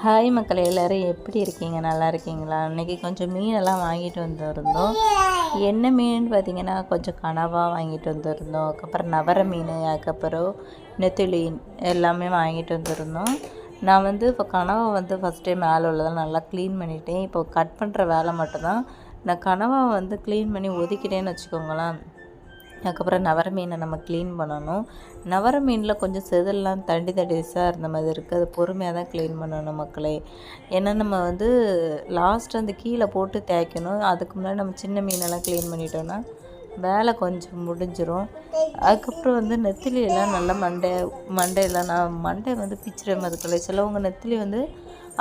Hi மக்கள் எல்லோரும் எப்படி இருக்கீங்க? நல்லா இருக்கீங்களா? இன்றைக்கி கொஞ்சம் மீனெல்லாம் வாங்கிட்டு வந்துருந்தோம். என்ன மீன் பார்த்தீங்கன்னா கொஞ்சம் கனவாக வாங்கிட்டு வந்துருந்தோம். அதுக்கப்புறம் நவர மீன் அதுக்கப்புறம் நெத்திலி எல்லாமே வாங்கிட்டு வந்திருந்தோம். நான் வந்து இப்போ கனவை வந்து ஃபஸ்ட் டைம் மேலே உள்ளதெல்லாம் நல்லா க்ளீன் பண்ணிட்டேன். இப்போ கட் பண்ணுற வேலை மட்டும்தான். நான் கனவை வந்து க்ளீன் பண்ணி ஒதுக்கிட்டேன்னு வச்சுக்கோங்களேன். அதுக்கப்புறம் நவர மீனை நம்ம க்ளீன் பண்ணணும். நவர மீனில் கொஞ்சம் செதில்லாம் தண்டி தடிசாக இருந்த மாதிரி இருக்குது அது பொறுமையாக தான் க்ளீன் பண்ணணும் மக்களே. ஏன்னா நம்ம வந்து லாஸ்ட் அந்த கீழே போட்டு தேய்க்கணும். அதுக்கு முன்னாடி நம்ம சின்ன மீனெல்லாம் க்ளீன் பண்ணிட்டோன்னா வேலை கொஞ்சம் முடிஞ்சிரும். அதுக்கப்புறம் வந்து நெத்திலியெல்லாம் நல்லா மண்டை மண்டையெல்லாம் நான் மண்டை வந்து பிச்சிடும் அதுக்குள்ள சிலவங்க நெத்திலி வந்து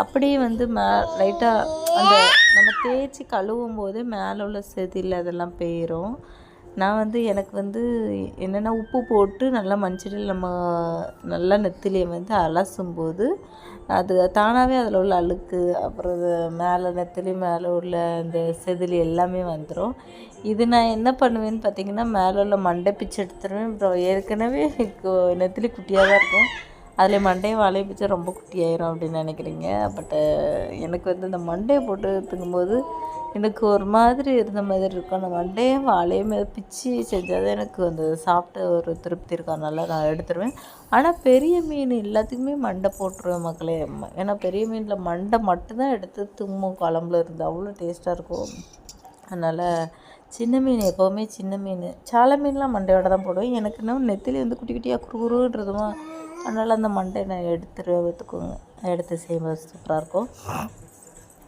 அப்படியே வந்து மே லைட்டாக அந்த நம்ம தேய்ச்சி கழுவும் போது மேலே உள்ள செதில் அதெல்லாம் போயிடும் நான் வந்து எனக்கு வந்து என்னென்னா உப்பு போட்டு நல்லா மஞ்சள் நம்ம நல்லா நெத்திலியை வந்து அலசும்போது அது தானாகவே அதில் உள்ள அழுக்கு அப்புறம் மேலே நெத்திலி மேலே உள்ள இந்த செதிலி எல்லாமே வந்துடும் இது நான் என்ன பண்ணுவேன்னு பார்த்தீங்கன்னா மேலே உள்ள மண்டை பிச்சு எடுத்துருவேன். அப்புறம் ஏற்கனவே நெத்திலி குட்டியாக தான் இருக்கும். அதில் மண்டையை வாழையை பிச்சா ரொம்ப குட்டியாயிரும் அப்படின்னு நினைக்கிறீங்க. பட்டு எனக்கு வந்து இந்த மண்டையை போட்டு தூங்கும்போது எனக்கு ஒரு மாதிரி இருந்த மாதிரி இருக்கும். அந்த மண்டையும் வாழையும் பிச்சு செஞ்சால் தான் எனக்கு அந்த சாப்பிட்ட ஒரு திருப்தி இருக்கும். அதனால் நான் எடுத்துருவேன். ஆனால் பெரிய மீன் எல்லாத்துக்குமே மண்டை போட்டுருவேன் மக்களே. ஏன்னா பெரிய மீனில் மண்டை மட்டும்தான் எடுத்து தும்மும் குழம்புல இருந்து அவ்வளோ டேஸ்ட்டாக இருக்கும். அதனால் சின்ன மீன் எப்போவுமே சின்ன மீன். சாலை மீன்லாம் மண்டையோட தான் போடுவேன். எனக்கு இன்னும் நெத்திலி வந்து குட்டி குட்டியாக குறுகுறுன்றதுமா? அதனால் அந்த மண்டை நான் எடுத்துட்டு எடுத்துக்கோங்க. எடுத்து செய்யும்போது சூப்பராக இருக்கும்.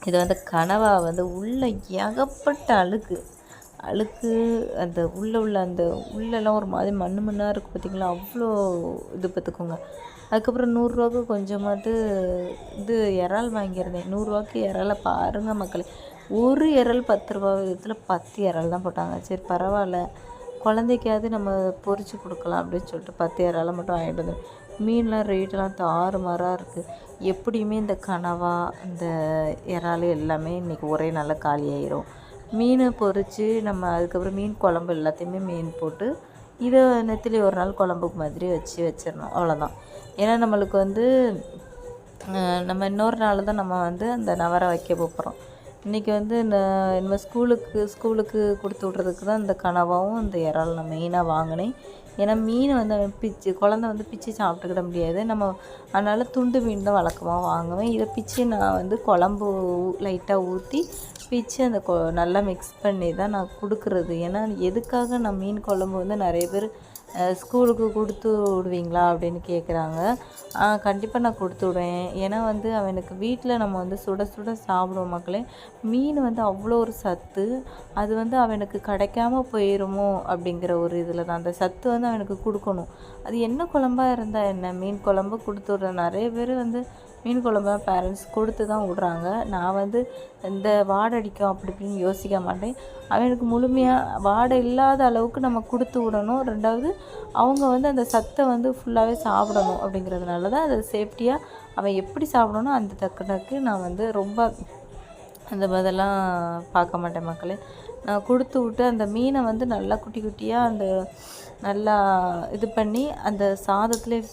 இது வந்து கனவா வந்து உள்ளே ஏகப்பட்ட அழுக்கு. அழுக்கு அந்த உள்ளே உள்ள அந்த உள்ளெல்லாம் ஒரு மாதிரி மண் மண்ணாக இருக்குது பார்த்திங்களா அவ்வளோ இது பார்த்துக்கோங்க அதுக்கப்புறம் நூறுரூவாக்கு கொஞ்சமாட்டு இது இறால் வாங்கியிருந்தேன். நூறுரூவாக்கு இறாலை பாருங்கள் மக்களே. ஒரு இறால் பத்து ரூபா விதத்தில் பத்து இறால் தான் போட்டாங்க. சரி பரவாயில்ல. குழந்தைக்காவது நம்ம பொறிச்சு கொடுக்கலாம் அப்படின்னு சொல்லிட்டு பத்து இறாலை மட்டும் வாங்கிட்டு வந்தோம் மீன்லாம் ரேட்டெல்லாம் தாறுமாறாக இருக்குது எப்படியுமே இந்த கனவா இந்த இறால் எல்லாமே இன்றைக்கி ஒரே நாளில் காலியாயிரும். மீனை பொறிச்சு நம்ம அதுக்கப்புறம் மீன் குழம்பு எல்லாத்தையுமே மீன் போட்டு இதை நெத்திலி ஒரு நாள் குழம்புக்கு மாதிரி வச்சு வச்சிடணும். அவ்வளோதான் ஏன்னா நம்மளுக்கு வந்து நம்ம இன்னொரு நாள் தான் நம்ம வந்து அந்த நவரை வைக்க போகிறோம் இன்றைக்கி வந்து இந்த நம்ம ஸ்கூலுக்கு ஸ்கூலுக்கு கொடுத்து விட்றதுக்கு தான் இந்த கனவாவும் இந்த இறால் நான் மெயினாக வாங்கினேன். ஏன்னா மீன் வந்து அவன் பிச்சு குழந்த வந்து பிச்சு சாப்பிட்டுக்கிட முடியாது. நம்ம அதனால் துண்டு மீன் தான் வழக்கமாக வாங்குவேன். இதை பிச்சு நான் வந்து குழம்பு லைட்டாக ஊற்றி பிச்சு அந்த கொ நல்லா மிக்ஸ் பண்ணி தான் நான் கொடுக்குறது. ஏன்னா எதுக்காக நான் மீன் குழம்பு வந்து நிறைய பேர் ஸ்கூலுக்கு கொடுத்து விடுவீங்களா அப்படின்னு கேட்குறாங்க கண்டிப்பாக நான் கொடுத்து விடுவேன். ஏன்னா வந்து அவனுக்கு வீட்டில் நம்ம வந்து சுட சுட சாப்பிடுவோம் மக்களே. மீன் வந்து அவ்வளோ ஒரு சத்து. அது வந்து அவனுக்கு கிடைக்காம போயிடுமோ அப்படிங்கிற ஒரு இதில் தான். அந்த சத்து வந்து அவனுக்கு கொடுக்கணும். அது என்ன குழம்பா இருந்தால் என்ன? மீன் குழம்பு கொடுத்து விட்றேன் நிறைய பேர் வந்து மீன் குழம்பு பேரண்ட்ஸ் கொடுத்து தான் விட்றாங்க. நான் வந்து இந்த வாடை அடிக்கும் அப்படி இப்படின்னு யோசிக்க மாட்டேன். அவனுக்கு முழுமையாக வாடை இல்லாத அளவுக்கு நம்ம கொடுத்து விடணும். ரெண்டாவது அவங்க வந்து அந்த சத்தை வந்து ஃபுல்லாகவே சாப்பிடணும் அப்படிங்கிறதுனால தான் அதை சேஃப்டியாக அவன் எப்படி சாப்பிடணும் அந்த தக்கனுக்கு நான் வந்து ரொம்ப அந்த மாதிரிலாம் பார்க்க மாட்டேன் மக்களே. கொடுத்து விட்டு அந்த மீனை வந்து நல்லா குட்டி குட்டியாக அந்த நல்லா இது பண்ணி அந்த சாதத்துலேயே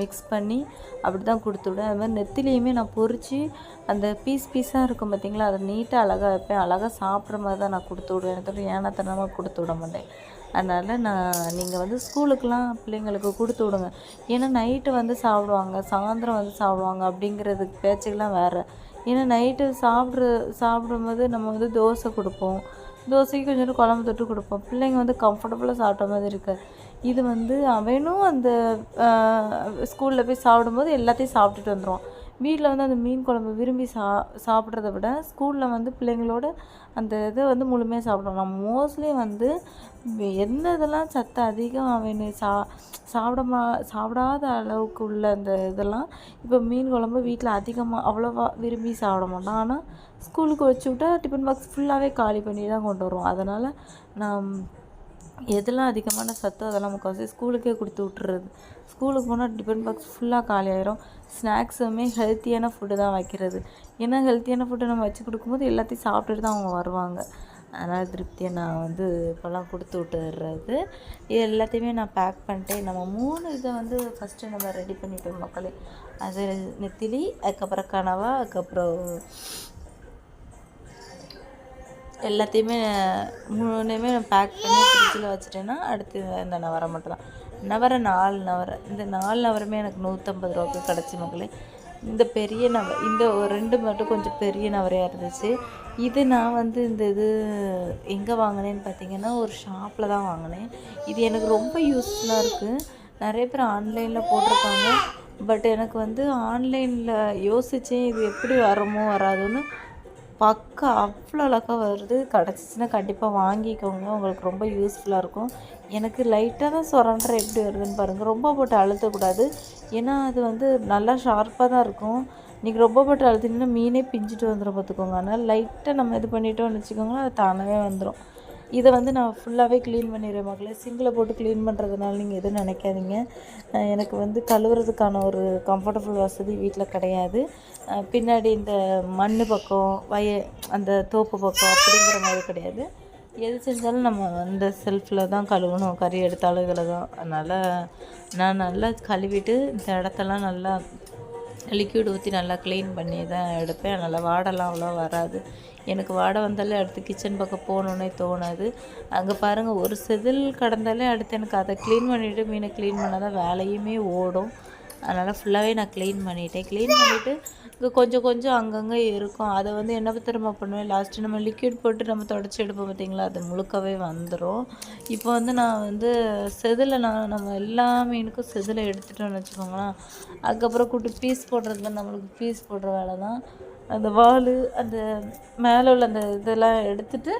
மிக்ஸ் பண்ணி அப்படி தான் கொடுத்து விடுவேன். அது மாதிரி நெத்திலையுமே நான் பொறிச்சு அந்த பீஸ் பீஸாக இருக்கும் பார்த்திங்களா அதை நீட்டாக அழகாக வைப்பேன். அழகாக சாப்பிட்ற மாதிரி தான் நான் கொடுத்து விடுவேன். எனக்கு ஏனத்தனமாக கொடுத்து விட மாட்டேன். அதனால் நான் நீங்கள் வந்து ஸ்கூலுக்கெலாம் பிள்ளைங்களுக்கு கொடுத்து விடுங்க. ஏன்னா நைட்டு வந்து சாப்பிடுவாங்க சாயந்தரம் வந்து சாப்பிடுவாங்க அப்படிங்கிறதுக்கு பேச்சுக்கெலாம் வேறு. ஏன்னா நைட்டு சாப்பிட்ற சாப்பிடும்போது நம்ம வந்து தோசை கொடுப்போம். தோசைக்கு கொஞ்சோண்டு குழம்பு தொட்டு கொடுப்போம். பிள்ளைங்க வந்து கம்ஃபர்டபுளாக சாப்பிட்ட மாதிரி இருக்குது இது வந்து அவனும் அந்த ஸ்கூலில் போய் சாப்பிடும்போது எல்லாத்தையும் சாப்பிட்டுட்டு வந்துடுவான் வீட்டில் வந்து அந்த மீன் குழம்பு விரும்பி சா சாப்பிட்றத விட ஸ்கூலில் வந்து பிள்ளைங்களோட அந்த இதை வந்து முழுமையாக சாப்பிடுவோம் நான் மோஸ்ட்லி வந்து எந்த இதெல்லாம் சத்து அதிகம் வேணும் சா சாப்பிடமா சாப்பிடாத அளவுக்கு உள்ள அந்த இதெல்லாம் இப்போ மீன் குழம்பு வீட்டில் அதிகமாக அவ்வளோவா விரும்பி சாப்பிட மாட்டோம் ஆனால் ஸ்கூலுக்கு வச்சு விட்டா டிஃபன் பாக்ஸ் ஃபுல்லாகவே காலி பண்ணி தான் கொண்டு வருவோம் அதனால் நான் எதெல்லாம் அதிகமான சத்தோ அதெல்லாம் முக்கால்வாசி ஸ்கூலுக்கே கொடுத்து விட்டுறது. ஸ்கூலுக்கு போனால் டிஃபன் பாக்ஸ் ஃபுல்லாக காலி ஆயிரும். ஸ்நாக்ஸுமே ஹெல்த்தியான ஃபுட்டு தான் வைக்கிறது. ஏன்னா ஹெல்த்தியான ஃபுட்டு நம்ம வச்சு கொடுக்கும்போது எல்லாத்தையும் சாப்பிட்டுட்டு தான் அவங்க வருவாங்க. அதனால் திருப்தியை நான் வந்து இப்போல்லாம் கொடுத்து விட்டுறது. இது எல்லாத்தையுமே நான் பேக் பண்ணிட்டு நம்ம மூணு இதை வந்து ஃபஸ்ட்டு நம்ம ரெடி பண்ணிட்டோம் மக்களே. அது நெத்திலி அதுக்கப்புறம் கனவா அதுக்கப்புறம் எல்லாத்தையுமே மூணுமே பேக் பண்ணி ஃப்ரிட்ஜில் வச்சுட்டேன்னா அடுத்து இந்த நவரை மட்டும் தான் நவரை நாலு நவரை. இந்த நாலு நவருமே எனக்கு நூற்றம்பது ரூபாய்க்கு கிடச்சி மக்களே இந்த பெரிய நவ இந்த ஒரு ரெண்டு மட்டும் கொஞ்சம் பெரிய நவரையாக இருந்துச்சு. இது நான் வந்து இந்த இது எங்கே வாங்கினேன்னு பார்த்தீங்கன்னா ஒரு ஷாப்பில் தான் வாங்கினேன். இது எனக்கு ரொம்ப யூஸ்ஃபுல்லாக இருக்குது நிறைய பேர் ஆன்லைனில் போட்டிருப்பாங்க. பட் எனக்கு வந்து ஆன்லைனில் யோசித்தேன் இது எப்படி வரமோ வராதுன்னு. பக்கா அவ்வளோ அழகாக வருது. கிடச்சிச்சின்னா கண்டிப்பாக வாங்கிக்கோங்க. உங்களுக்கு ரொம்ப யூஸ்ஃபுல்லாக இருக்கும். எனக்கு லைட்டாக தான் சுரண்டுற எப்படி வருதுன்னு பாருங்கள் ரொம்ப போட்டு அழுத்தக்கூடாது ஏன்னா அது வந்து நல்லா ஷார்ப்பாக தான் இருக்கும். நீங்கள் ரொம்ப போட்டு அழுத்தினீங்கன்னா மீனே பிஞ்சிட்டு வந்துடும் பார்த்துக்கோங்க அதனால் லைட்டாக நம்ம இது பண்ணிட்டோம்னு வச்சுக்கோங்களேன் அது தானாகவே வந்துடும் இதை வந்து நான் ஃபுல்லாகவே க்ளீன் பண்ணிடுவேன் மக்களை சிங்கில் போட்டு க்ளீன் பண்ணுறதுனால நீங்கள் எதுவும் நினைக்காதீங்க. எனக்கு வந்து கழுவுறதுக்கான ஒரு கம்ஃபர்டபுள் வசதி வீட்டில் கிடையாது. பின்னாடி இந்த மண் பக்கம் வய அந்த தோப்பு பக்கம் அப்படிங்கிற மாதிரி கிடையாது. எது செஞ்சாலும் நம்ம அந்த செல்ஃபில் தான் கழுவணும். கறி எடுத்தாலும் இதில் தான். அதனால் நான் நல்லா கழுவிட்டு இந்த இடத்தெல்லாம் நல்லா லிக்யூடு ஊற்றி நல்லா க்ளீன் பண்ணி தான் எடுப்பேன். நல்லா வாடெல்லாம் அவ்வளோ வராது. எனக்கு வாடை வந்தாலே அடுத்து கிச்சன் பக்கம் போகணுன்னே தோணாது. அங்கே பாருங்கள் ஒரு செதில் கடந்தாலே அடுத்து எனக்கு அதை க்ளீன் பண்ணிவிட்டு மீனை க்ளீன் பண்ணால் தான் வேலையுமே ஓடும். அதனால் ஃபுல்லாகவே நான் க்ளீன் பண்ணிட்டேன். க்ளீன் பண்ணிவிட்டு இங்கே கொஞ்சம் கொஞ்சம் அங்கங்கே இருக்கும். அதை வந்து என்ன திரும்ப பண்ணுவேன்? லாஸ்ட்டு நம்ம லிக்விட் போட்டு நம்ம தொடச்சி எடுப்போம் பார்த்தீங்களா அது முழுக்கவே வந்துடும் இப்போ வந்து நான் வந்து செதில் நான் நம்ம எல்லா மீனுக்கும் செதில் எடுத்துட்டோம்னு வச்சுக்கோங்களேன். அதுக்கப்புறம் கூட்டு பீஸ் போடுறது தான் நம்மளுக்கு பீஸ் போடுற வேலை தான். அந்த வால் அந்த மேலே உள்ள அந்த இதெல்லாம் எடுத்துட்டு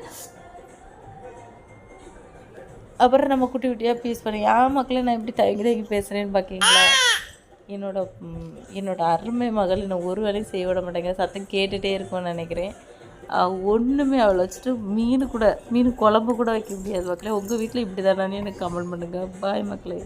அப்புறம் நம்ம குட்டி குட்டியாக பீஸ் பண்ணி ஏன் மக்களே நான் இப்படி தயங்கி தயங்கி பேசுகிறேன்னு பார்க்கீங்களா என்னோட என்னோடய என்னோட அருமை மகள் என்னை ஒரு வேலையும் செய்ய விட மாட்டேங்க. சத்தம் கேட்டுகிட்டே இருக்கும்னு நினைக்கிறேன். ஒன்றுமே அவளை வச்சுட்டு மீன் கூட மீன் குழம்பு கூட வைக்க முடியாது மக்களே. உங்கள் வீட்டில் இப்படி தானே எனக்கு கமெண்ட் பண்ணுங்கள் பாய் மக்களே.